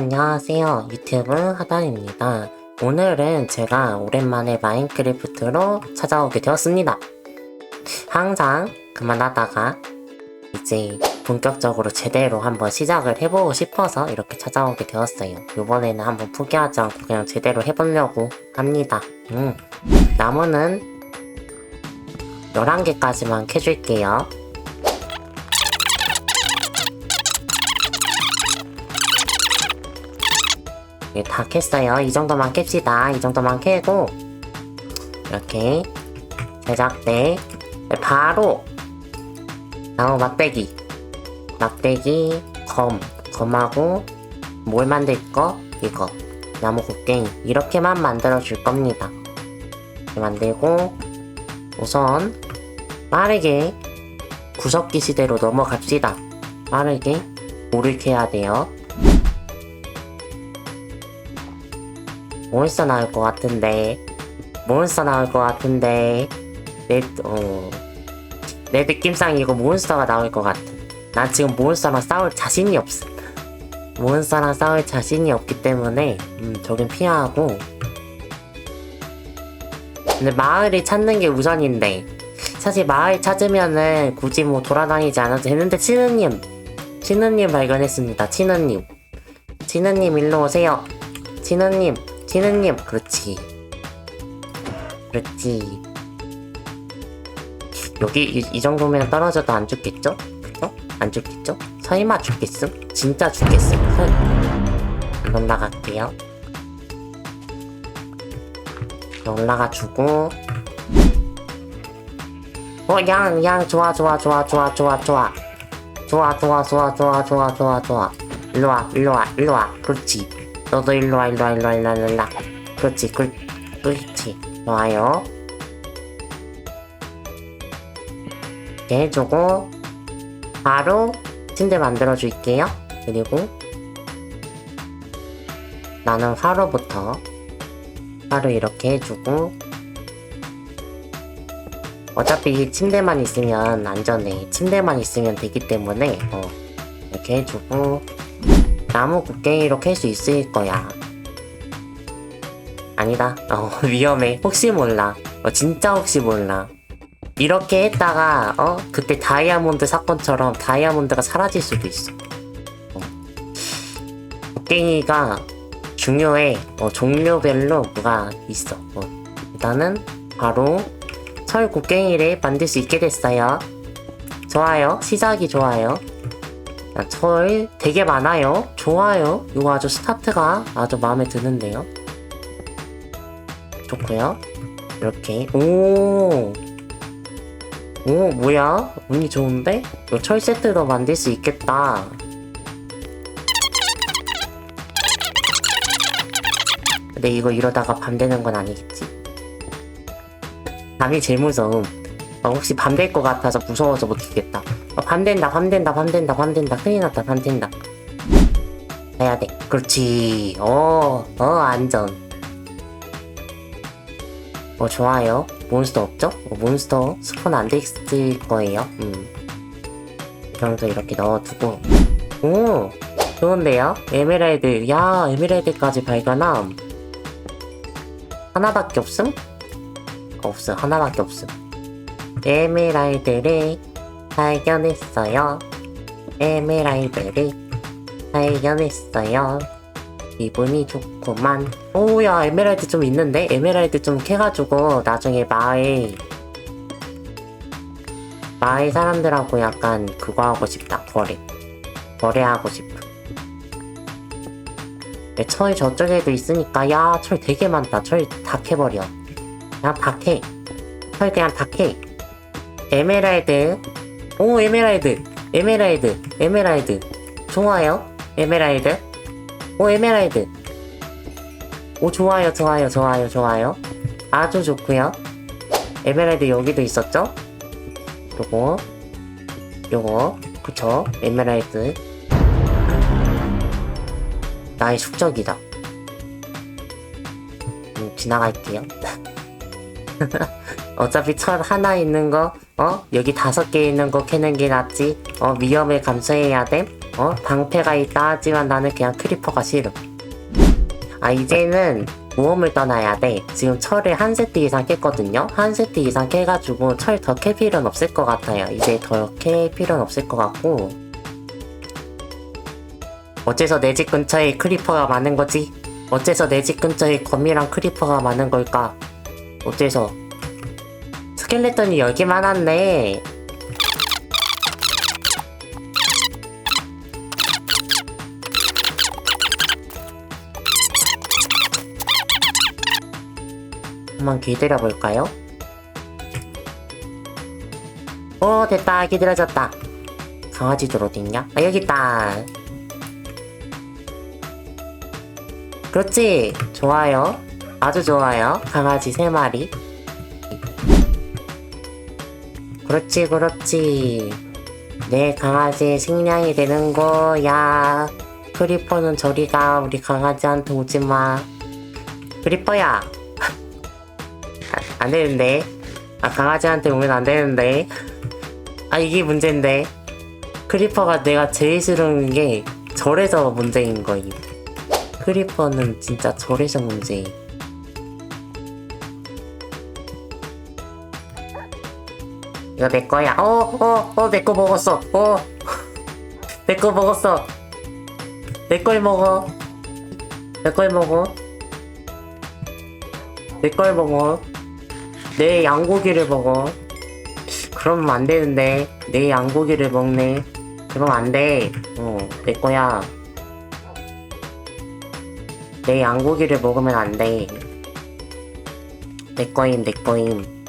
안녕하세요. 유튜브 하단입니다. 오늘은 제가 오랜만에 마인크래프트로 찾아오게 되었습니다. 항상 그만하다가 이제 본격적으로 제대로 한번 시작을 해보고 싶어서 이렇게 찾아오게 되었어요. 이번에는 한번 포기하지 않고 그냥 제대로 해보려고 합니다. 음. 나무는 11개까지만 캐줄게요. 예, 다 캤어요. 이 정도만 캡시다. 이 정도만 캐고 이렇게 제작대 바로 나무 막대기 막대기 검 검하고 뭘 만들 거 이거 나무 곡괭이 이렇게만 만들어 줄 겁니다. 만들고 우선 빠르게 구석기 시대로 넘어갑시다. 빠르게 물을 캐야 돼요. 몬스터 나올 것 같은데. 몬스터 나올 것 같은데. 내, 어, 내 느낌상 이거 몬스터가 나올 것 같아. 난 지금 몬스터랑 싸울 자신이 없어 몬스터랑 싸울 자신이 없기 때문에 음, 저긴 피하고. 근데 마을을 찾는 게 우선인데 사실 마을 찾으면은 굳이 뭐 돌아다니지 않아도 되는데 치느님 치느님 발견했습니다. 치느님. 치느님 일로 오세요. 치느님 진우님 그렇지 그렇지 여기 이, 이 정도면 떨어져도 안 죽겠죠? 그죠? 안 죽겠죠? 설마 죽겠음? 진짜 죽겠음? 설 올라갈게요 올라가 주고 어, 양, 양, 좋아, 좋아, 좋아, 좋아, 좋아, 좋아. 좋아, 좋아, 좋아, 좋아, 좋아, 좋아, 좋아. 일로 와, 일로 와, 일로 와. 그렇지. 너도 일로 와, 일로 와, 일로 와, 일로 와, 일로 와. 그렇지, 그, 그렇지. 좋아요. 이렇게 해주고, 바로 침대 만들어 줄게요. 그리고, 나는 화로부터, 화로 이렇게 해주고, 어차피 이 침대만 있으면 안전해. 침대만 있으면 되기 때문에, 어, 이렇게 해주고, 나무 곡괭이로 캘 수 있을 거야. 아니다. 어, 위험해. 혹시 몰라. 어, 진짜 혹시 몰라. 이렇게 했다가, 어, 그때 다이아몬드 사건처럼 다이아몬드가 사라질 수도 있어. 어. 곡괭이가 중요해. 어, 종류별로 뭐가 있어. 어. 일단은 바로 철 곡괭이를 만들 수 있게 됐어요. 좋아요. 시작이 좋아요. 야, 철 되게 많아요. 좋아요. 이거 아주 스타트가 아주 마음에 드는데요. 좋고요. 이렇게 오. 오 뭐야? 운이 좋은데? 이거 철 세트도 만들 수 있겠다. 근데 이거 이러다가 밤 되는 건 아니겠지? 밤이 제일 무서움. 어, 혹시 밤 될 것 같아서 무서워서 못 죽겠다. 어, 밤 된다, 밤 된다, 밤 된다, 밤 된다. 큰일 났다, 밤 된다. 해야 돼. 그렇지. 어, 어, 안전. 어, 좋아요. 몬스터 없죠? 어, 몬스터 스폰 안돼 있을 거예요. 음. 병도 이렇게 넣어두고. 오, 좋은데요? 에메랄드. 야, 에메랄드까지 발견함. 하나밖에 없음? 없음. 하나밖에 없음. 에메랄드를 발견했어요. 에메랄드를 발견했어요. 기분이 좋구만. 오야 에메랄드 좀 있는데 에메랄드 좀 캐가지고 나중에 마을 마을 사람들하고 약간 그거 하고 싶다 거래 거래하고 싶어. 네, 철 저쪽에도 있으니까 야 철 되게 많다. 철 다 캐버려. 그냥 다 캐. 철 그냥 다 캐. 에메랄드. 오, 에메랄드. 에메랄드. 에메랄드. 좋아요. 에메랄드. 오, 에메랄드. 오, 좋아요, 좋아요, 좋아요, 좋아요. 아주 좋고요 에메랄드 여기도 있었죠? 요거. 요거. 그쵸. 에메랄드. 나의 숙적이다. 음, 지나갈게요. 어차피 철 하나 있는 거, 어? 여기 다섯 개 있는 거 캐는 게 낫지. 어, 위험을 감수해야 돼. 어? 방패가 있다 하지만 나는 그냥 크리퍼가 싫음. 아, 이제는 모험을 떠나야 돼. 지금 철을 한 세트 이상 깼거든요? 한 세트 이상 깨가지고 철 더 캘 필요는 없을 것 같아요. 이제 더 캘 필요는 없을 것 같고. 어째서 내 집 근처에 크리퍼가 많은 거지? 어째서 내 집 근처에 거미랑 크리퍼가 많은 걸까? 어째서? 스켈레톤이 여기 많았네. 한번 기다려 볼까요? 오 됐다. 기다려졌다. 강아지들 어딨냐? 아 여기 있다. 그렇지. 좋아요. 아주 좋아요. 강아지 세 마리 그렇지 그렇지 내 강아지의 식량이 되는 거야 크리퍼는 저리가 우리 강아지한테 오지마 크리퍼야 아, 안 되는데. 아, 강아지한테 오면 안 되는데. 아, 이게 문제인데. 크리퍼가 내가 제일 싫은 게 절에서 문제인 거임. 크리퍼는 진짜 절에서 문제임. 이거 내 거야. 어, 어, 어, 내 거 먹었어. 어. 내 거 먹었어. 내 걸 먹어. 내 걸 먹어. 내 걸 먹어. 내 양고기를 먹어. 그러면 안 되는데. 내 양고기를 먹네. 그럼 안 돼. 어, 내 거야. 내 양고기를 먹으면 안 돼. 내 거임, 내 거임.